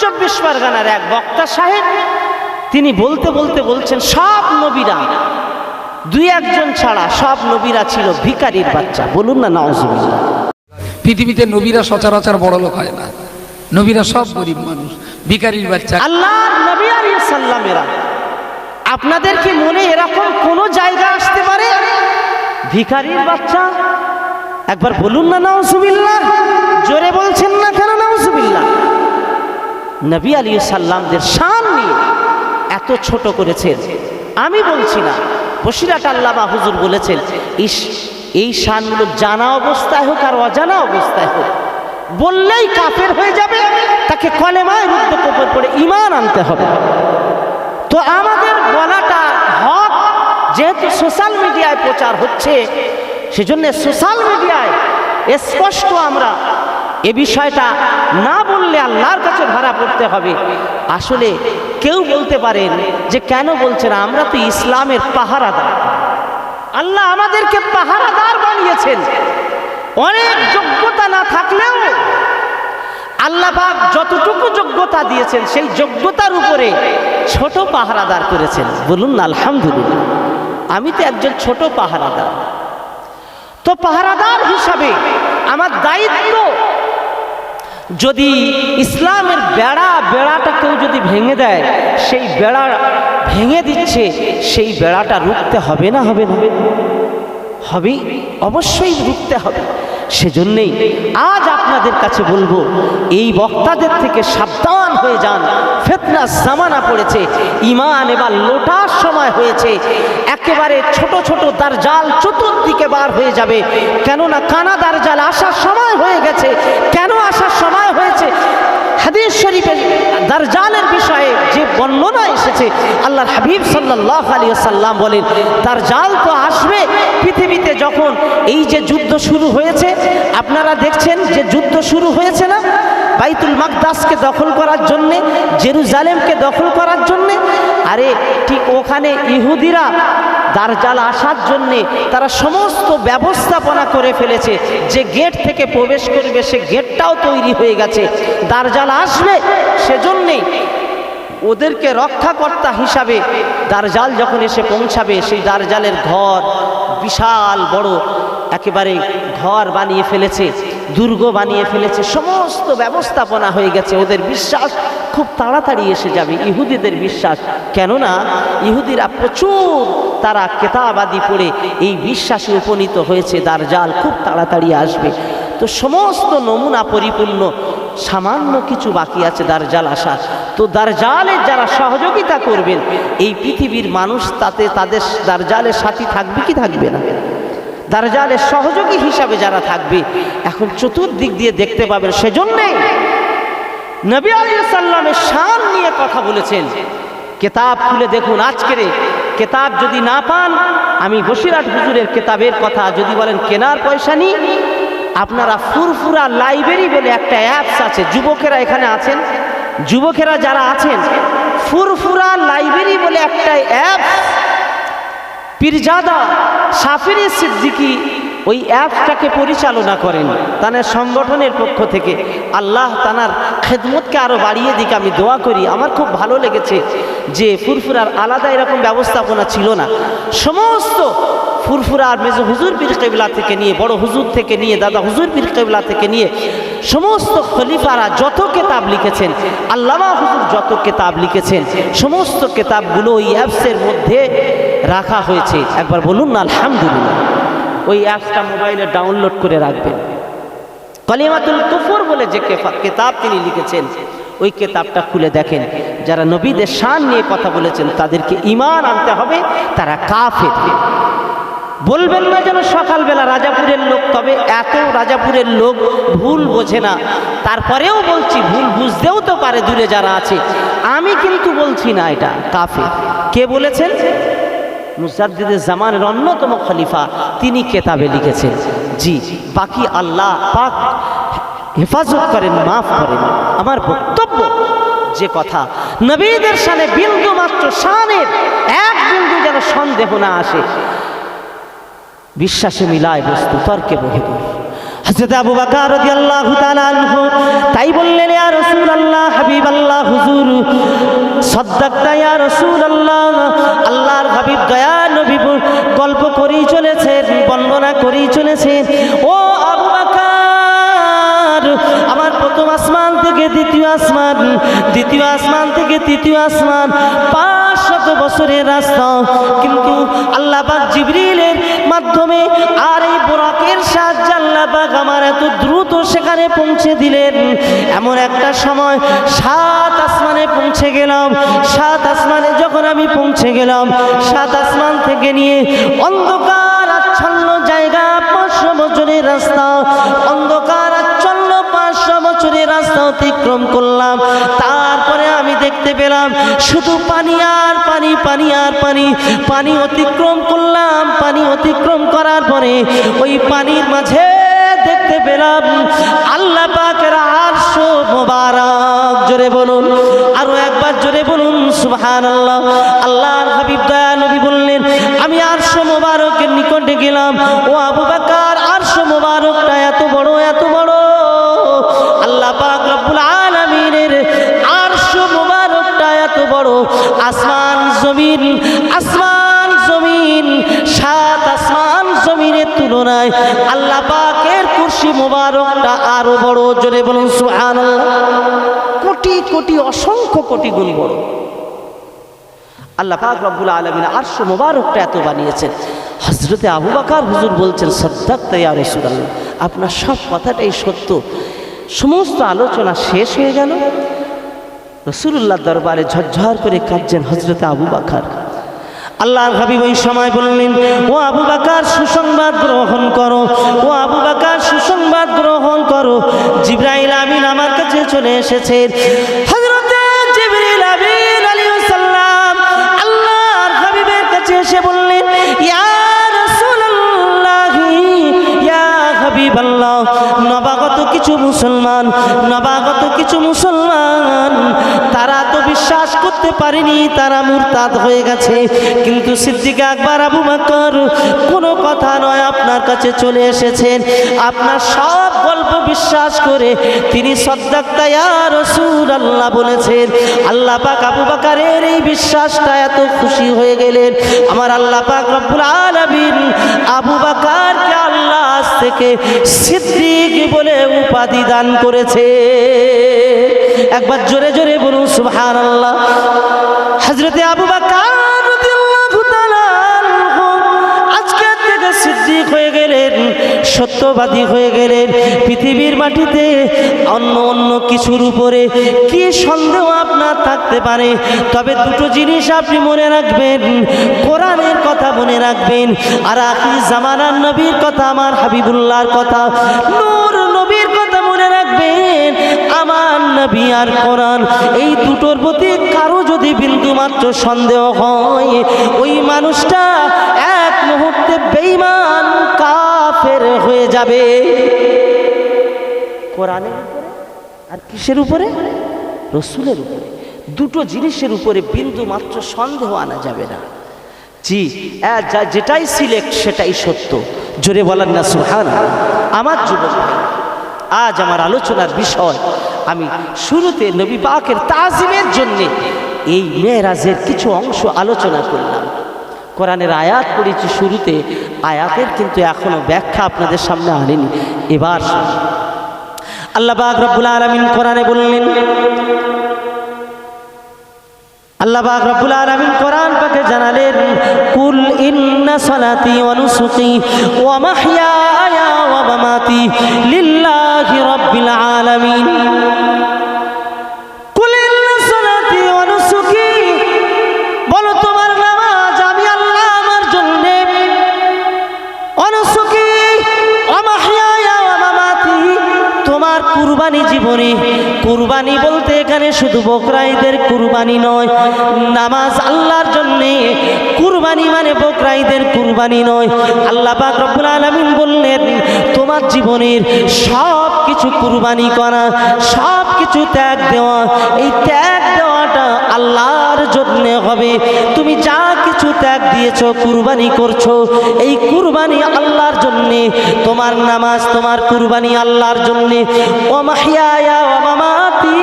চব্বিশ পরগনার এক বক্তা সাহেব তিনি বলতে বলতে বলছেন সব নবীরা দুই একজন ছাড়া সব নবীরা ছিল ভিকারির বাচ্চা। বলুন না নওয়াজুবিল্লাহ পৃথিবীতে নবীরা সচরাচর বড় লোক হয় না। নবীরা সব গরিব মানুষ ভিকারির বাচ্চা। আল্লাহর নবী আলাইহিস সাল্লামেরা আপনাদের কি মনে এরকম কোনো জায়গা আসতে পারে? ভিখারির বাচ্চা একবার বলুন না নাউজুবিল্লাহ। জোরে বলছেন না কেন নাউজুবিল্লাহ? নবী আলী সাল্লামদের শান নিয়ে এত ছোট করেছেন। আমি বলছি না বসিরাট আল্লামা হুজুর বলেছেন, ইস, এই শানগুলো জানা অবস্থায় হোক আর অজানা অবস্থায় হোক, বললেই কাফের হয়ে যাবে, তাকে কলেমায় রুদ্ধ কোপর করে ইমান আনতে হবে। তো আমাদের বলাটা হক, যেহেতু সোশ্যাল মিডিয়ায় প্রচার হচ্ছে, সেজন্য সোশ্যাল মিডিয়ায় স্পষ্ট আমরা এ বিষয়টা না বললে আল্লাহর কাছে ধরা পড়তে হবে। আসলে কেউ বলতে পারেন যে কেন বলছেন, আমরা তো ইসলামের পাহারাদার। আল্লাহ আমাদেরকে পাহারাদার বানিয়েছেন। অনেক যোগ্যতা না থাকলেও আল্লাহ পাক যতটুকু যোগ্যতা দিয়েছেন, সেই যোগ্যতার উপরে ছোট পাহারাদার করেছেন। বলুন আলহামদুলিল্লাহ। আমি তো একজন ছোট পাহারাদার। তো পাহারাদার হিসাবে আমার দায়িত্ব যদি ইসলামের বেড়া বেড়াটা কেউ যদি ভেঙে দেয়, সেই বেড়া ভেঙে দিচ্ছে, সেই বেড়াটা রুখতে হবে না হবে না? হবে অবশ্যই রুখতে হবে। সেজন্যেই আজ আপনাদের কাছে বলব, এই বক্তাদের থেকে সাবধান হয়ে যান। ফেতনা জামানা পড়েছে ইমান এবার লোটার সময় হয়েছে। একেবারে ছোট ছোট তার জাল চতুর্দিকে বার হয়ে যাবে। কেননা কানাদার জাল আসার সময় হয়ে গেছে। কেন আসার সময় হয়েছে? হাদিস শরীফের দারজালের বিষয়ে যে বর্ণনা এসেছে, আল্লাহর হাবিব সাল্লাহ আলী সাল্লাম বলেন, দারজাল তো আসবে পৃথিবীতে যখন এই যে যুদ্ধ শুরু হয়েছে, আপনারা দেখছেন যে যুদ্ধ শুরু হয়েছে না? বাইতুল মাকদাসকে দখল করার জন্যে, জেরুজালেমকে দখল করার জন্যে? আরে ঠিক ওখানে ইহুদিরা দারজাল আসার জন্যে তারা সমস্ত ব্যবস্থাপনা করে ফেলেছে। যে গেট থেকে প্রবেশ করবে, সে গেটটাও তৈরি হয়ে গেছে। দারজাল আসবে সেজন্যেই ওদেরকে রক্ষাকর্তা হিসাবে দারজাল যখন এসে পৌঁছাবে, সেই দারজালের ঘর বিশাল বড়, একেবারে ঘর বানিয়ে ফেলেছে, দুর্গ বানিয়ে ফেলেছে, সমস্ত ব্যবস্থাপনা হয়ে গেছে। ওদের বিশ্বাস খুব তাড়াতাড়ি এসে যাবে ইহুদিদের বিশ্বাস। কেননা ইহুদিরা প্রচুর তারা কেতাবাদি পড়ে, এই বিশ্বাসে উপনীত হয়েছে, দারজাল খুব তাড়াতাড়ি আসবে। তো সমস্ত নমুনা পরিপূর্ণ, সামান্য কিছু বাকি আছে দারজাল আসা তো দারজালের যারা সহযোগিতা করবেন, এই পৃথিবীর মানুষ তাতে তাদের দারজালের সাথী থাকবে কি থাকবে না? দারজালের সহযোগী হিসাবে যারা থাকবে, এখন চতুর্দিক দিয়ে দেখতে পাবেন সেজন্যেই নবী আলী সাল্লামের শান নিয়ে কথা বলেছেন। কেতাব খুলে দেখুন আজকের কেতাব যদি না পান, আমি বসিরাট হুজুরের কেতাবের কথা যদি বলেন, কেনার পয়সা নিই। আপনারা ফুরফুরা লাইব্রেরি বলে একটা অ্যাপস আছে, যুবকেরা এখানে আছেন। যুবকেরা যারা আছেন, ফুরফুরা লাইব্রেরি বলে একটা অ্যাপস, পীরজাদা সাফিরি সিদ্দিকি ওই অ্যাপসটাকে পরিচালনা করেন তাদের সংগঠনের পক্ষ থেকে। আল্লাহ তানার খেদমতকে আরও বাড়িয়ে দিকে, আমি দোয়া করি। আমার খুব ভালো লেগেছে যে ফুরফুরার আলাদা এরকম ব্যবস্থাপনা ছিল না। সমস্ত ফুরফুরার মেজো হুজুর পীর কেবলা থেকে নিয়ে, বড় হুজুর থেকে নিয়ে, দাদা হুজুর পীর কেবলা থেকে নিয়ে, সমস্ত খলিফারা যত কেতাব লিখেছেন, আল্লামা হুজুর যত কেতাব লিখেছেন, সমস্ত কেতাবগুলো ওই অ্যাপসের মধ্যে রাখা হয়েছে। একবার বলুন না, আলহামদুলিল্লাহ। ওই অ্যাপসটা মোবাইলে ডাউনলোড করে রাখবেন। কলিমাতুল কুফর বলে যে কেতাব তিনি লিখেছেন, ওই কেতাবটা খুলে দেখেন। যারা নবীদের শান নিয়ে কথা বলেছেন, তাদেরকে ইমান আনতে হবে, তারা কাফের। বলবেন না যেন সকালবেলা রাজাপুরের লোক, তবে এত রাজাপুরের লোক ভুল বোঝে না। তারপরেও বলছি, ভুল বুঝতেও তো পারে দূরে যারা আছে। আমি কিন্তু বলছি না এটা কাফে কে বলেছেন? মুজাদ্দিদের জামানের অন্যতম খলিফা, তিনি কেতাবে লিখেছেন, জি, বাকি আল্লাহ পাক হেফাজত করেন, মাফ করেন। আমার বক্তব্য যে কথা, নবীদের সানে বিন্দু মাত্র শানের এক বিন্দু যেন সন্দেহ না আসে। বিশ্বাসে মিলায় বস্তু, তর্কে বহে দূর হযরত আবু বকর রাদিয়াল্লাহু তাআলা আনহু তাই বললেন, ইয়া রাসূলুল্লাহ, হাবিবাল্লাহ রাসূলুল্লাহ। আল্লাহর হাবিব দয়া নবী গল্প করেই চলেছেন বর্ণনা করেই চলেছেন। ও আসমান, দ্বিতীয় আসমান থেকে তৃতীয় আসমান পাঁচ শত বছরের রাস্তা। কিন্তু আল্লাহ জিবরিলের মাধ্যমে আর এই বোরাকের সাহায্যে আল্লাহ পাক আমার এত দ্রুত সেখানে পৌঁছে দিলেন। এমন একটা সময় সাত আসমানে পৌঁছে গেলাম। সাত আসমানে যখন আমি পৌঁছে গেলাম, সাত আসমান থেকে নিয়ে অন্ধকার আচ্ছন্ন জায়গা, পাঁচশো বছরের রাস্তা। অন্ধকার রাস্তা অতিক্রম করলাম। তারপরে আমি দেখতে পেলাম, শুধু পানি আর পানি পানি আর পানি পানি অতিক্রম করলাম। পানি অতিক্রম করার পরে ওই পানির মাঝে দেখতে পেলাম, আল্লাহ পাকের আরশ মোবারক। জোরে বলুন, আরও একবার জোরে বলুন সুবহান আল্লাহ আল্লাহর হাবিব দয়া নবী বললেন, আমি আরশ মোবারকের নিকটে গেলাম। ও আবু বাকার, আরশ মোবারকটা এত বড় এত বড় আসমান জমিন আসমান জমিন, সাত আসমান জমিনের তুলনায় আল্লাহ পাকের কুরসি মোবারকটা আরও বড়, জোরে বলুন সুবহানাল্লাহ। কোটি কোটি, অসংখ্য কোটি গুণ বড়। আল্লাহ পাক রব্বুল আলমিন আরশ মোবারকটা এত বানিয়েছেন। হজরতে আবু বাকার হুজুর বলছেন সদ্দাক তাইয়া রসুলাল্লাহ। আপনার সব কথাটাই সত্য। সমস্ত আলোচনা শেষ হয়ে গেল। রসুল্লাহ দরবারে ঝরঝর করে কাঁদছেন হজরতে আবু বাকার। আল্লাহর হাবিব ওই সময় বললেন, ও আবু বাকার, সুসংবাদ গ্রহণ করো। ও আবু বাকার, সুসংবাদ গ্রহণ করো। জিব্রাইল আমিন আমার কাছে চলে হাবিবের কাছে এসে বললেন নবাগত কিছু মুসলমান, নবাগত কিছু মুসলমান করতে পারেনি তারা মুরতাদ হয়ে গেছে। কিন্তু সিদ্দিক আকবর আবু বকর কোনো কথা নয় আপনার কাছে চলে এসেছেন। আপনার সব গল্প বিশ্বাস করে তিনি সদ্দাক্তা ইয়া রাসূলুল্লাহ বলেছেন, আল্লাহ পাক আবু বাকারের এই বিশ্বাসটা এত খুশি হয়ে গেলেন। আমার আল্লাহ পাক রব্বুল আলামিন আবু বকরকে আল্লাহ থেকে সিদ্দিক বলে উপাধি দান করেছে। একবার জোরে জোরে বলুন আবু তাআলা আনহু থেকে সিদ্দিক হয়ে গেলেন, সত্যবাদী হয়ে গেলেন। পৃথিবীর মাটিতে অন্য অন্য কিছুর উপরে কি সন্দেহ আপনার থাকতে পারে? তবে দুটো জিনিস আপনি মনে রাখবেন, কোরআনের কথা মনে রাখবেন, আর আখি জামানার নবীর কথা, আমার হাবিবুল্লাহর কথা, নূর নবীর আমার নবী আর কোরআন এই দুটোর প্রতি কারও যদি বিন্দু মাত্র সন্দেহ হয় ওই মানুষটা এক মুহূর্তে বেঈমান কাফের হয়ে যাবে। কোরআনের উপরে আর কিসের উপরে? রসুলের উপরে। দুটো জিনিসের উপরে বিন্দু মাত্র সন্দেহ আনা যাবে না। জি যেটাই সিলেক্ট সেটাই সত্য। জোরে বলেন না সুহান আমার যুবক ভাই, আজ আমার আলোচনার বিষয় আমি শুরুতে নবী পাকের তাজিমের জন্যে এই মেয়েরাজের কিছু অংশ আলোচনা করলাম। কোরআনের আয়াত পড়েছি শুরুতে, আয়াতের কিন্তু এখনও ব্যাখ্যা আপনাদের সামনে আনেনি। এবার আল্লাহ রব্বুল আলামিন কোরআনে বললেন, আল্লাহ পাক রব্বুল আলামিন কোরআন পাকে জানালেন, কুল ইন্না সালাতি ওয়া নুসুকি ওয়া মাহইয়ায়া লিল্লাহি রাব্বিল আলামিন। কুরবানি জীবনে। কুরবানি বলতে এখানে শুধু বকরাইদের কুরবানি নয়, নামাজ আল্লাহর জন্যে। কুরবানি মানে বকরাইদের কুরবানি নয়। আল্লাহ পাক রব্বুল আলামিন বললেন, তোমার জীবনের সব কিছু কুরবানি করা সব কিছু ত্যাগ দেওয়া, এই ত্যাগ দেওয়াটা আল্লাহর জন্য হবে। তুমি যা কিছু ত্যাগ দিয়েছ, কুরবানি করছ, এই কুরবানি আল্লাহর জন্যে। তোমার নামাজ, তোমার কুরবানি আল্লাহর জন্যে। ও মাহিয়া ও মামাতি,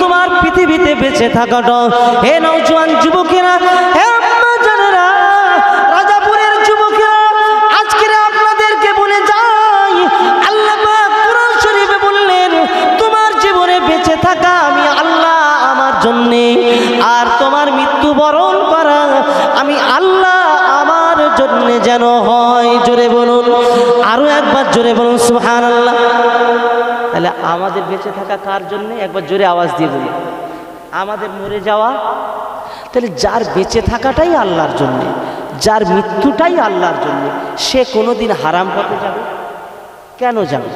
তোমার পৃথিবীতে বেঁচে বেঁচে থাকাটা হে নৌজওয়ান যুবকেরা, হে যেন হয়, জোরে বলুন। আরও একবার জোরে বলুন সুহান আল্লাহ তাহলে আমাদের বেঁচে থাকা কার জন্যে? একবার জোরে আওয়াজ দিয়ে বলুন আমাদের মরে যাওয়া, তাহলে যার বেঁচে থাকাটাই আল্লাহর জন্যে, যার মৃত্যুটাই আল্লাহর জন্যে, সে কোনোদিন হারাম পথে যাবে? কেন যাবে?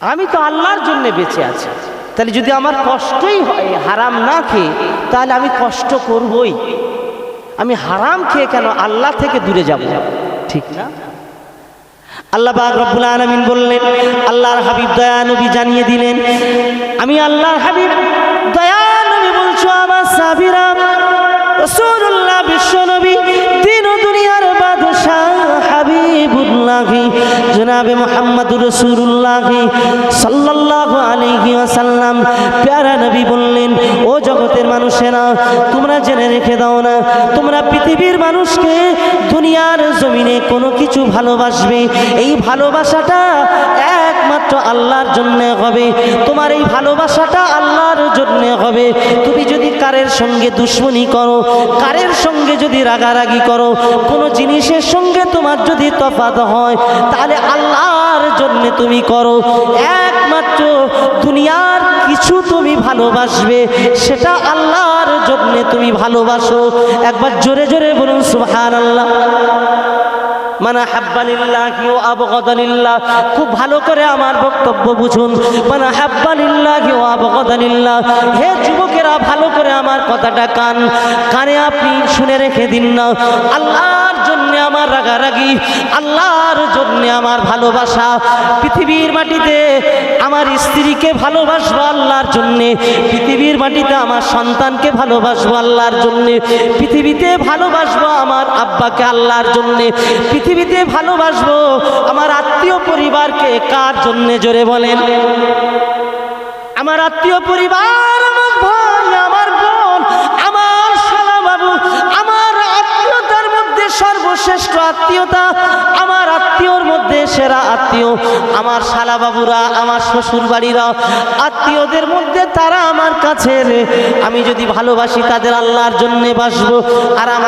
আমি তো আল্লাহর জন্য বেঁচে আছি। তাহলে যদি আমার কষ্টই হয়, হারাম না খেয়ে, তাহলে আমি কষ্ট করবই। আমি হারাম খেয়ে কেন আল্লাহ থেকে দূরে যাব? ঠিক না? আল্লাহ পাক রব্বুল আলামিন বললেন, আল্লাহর হাবিব দয়া নবী জানিয়ে দিলেন, আমি আল্লাহর হাবিব দয়া নবী বলছো আমার সাবিরা রসুল্লাহ বিশ্ব নবী হাবিবুল্লাহ জনাবে মুহাম্মদুর রাসূলুল্লাহ সাল্লাল্লাহু আলাইহি ওয়াসাল্লাম। প্যারা নবী বললেন, ও জগতের মানুষেরা, তোমরা জেনে রেখে দাও না, তোমরা পৃথিবীর মানুষকে দুনিয়ার জমিনে কোনো কিছু ভালোবাসবে। এই ভালোবাসাটা একমাত্র আল্লাহর জন্য হবে। তোমার এই ভালোবাসাটা আল্লাহর জন্য হবে। তুমি যদি কারের সঙ্গে দুশ্মনী করো, কারের সঙ্গে যদি রাগারাগি করো, কোনো জিনিসের সঙ্গে তোমার যদি তফাত হয়, তাহলে আল্লাহর জন্য তুমি করো। একমাত্র দুনিয়ার কিছু তুমি ভালোবাসবে, সেটা আল্লাহর জন্য তুমি ভালোবাসো। একবার জোরে জোরে বলুন সুবহান আল্লাহ মানা হাব্বানিল্লাহি ও আবগদানিল্লাহ। খুব ভালো করে আমার বক্তব্য বুঝুন। মানা হাব্বানিল্লাহি ও আবগদানিল্লাহ। হে যুবকেরা ভালো করে আমার কথাটা কান। কানে আপনি শুনে রেখে দিন না। আল্লাহর জন্য আমার রাগারাগি, আল্লাহর জন্য আমার ভালোবাসা। পৃথিবীর মাটিতে আমার স্ত্রীকে ভালোবাসবো আল্লাহর জন্যে। পৃথিবীর মাটিতে আমার সন্তানকে ভালোবাসবো আল্লাহর জন্যে। পৃথিবীতে ভালোবাসবো আমার আব্বাকে আল্লাহর জন্যে। পৃথিবীতে ভালোবাসবো আমার আত্মীয় পরিবারকে কার জন্যে? জোরে বলেন। আমার আত্মীয় পরিবার, আমার সর্বশ্রেষ্ঠ আত্মীয়তা, আমার আত্মীয়র মধ্যে সেরা আত্মীয়। আমার শালা বাবুরা, আমার শ্বশুর বাড়িরা আত্মীয়দের মধ্যে তারা আমার কাছে আমি যদি ভালোবাসি তাদের আল্লাহর জন্যে বাসবো, আর আমার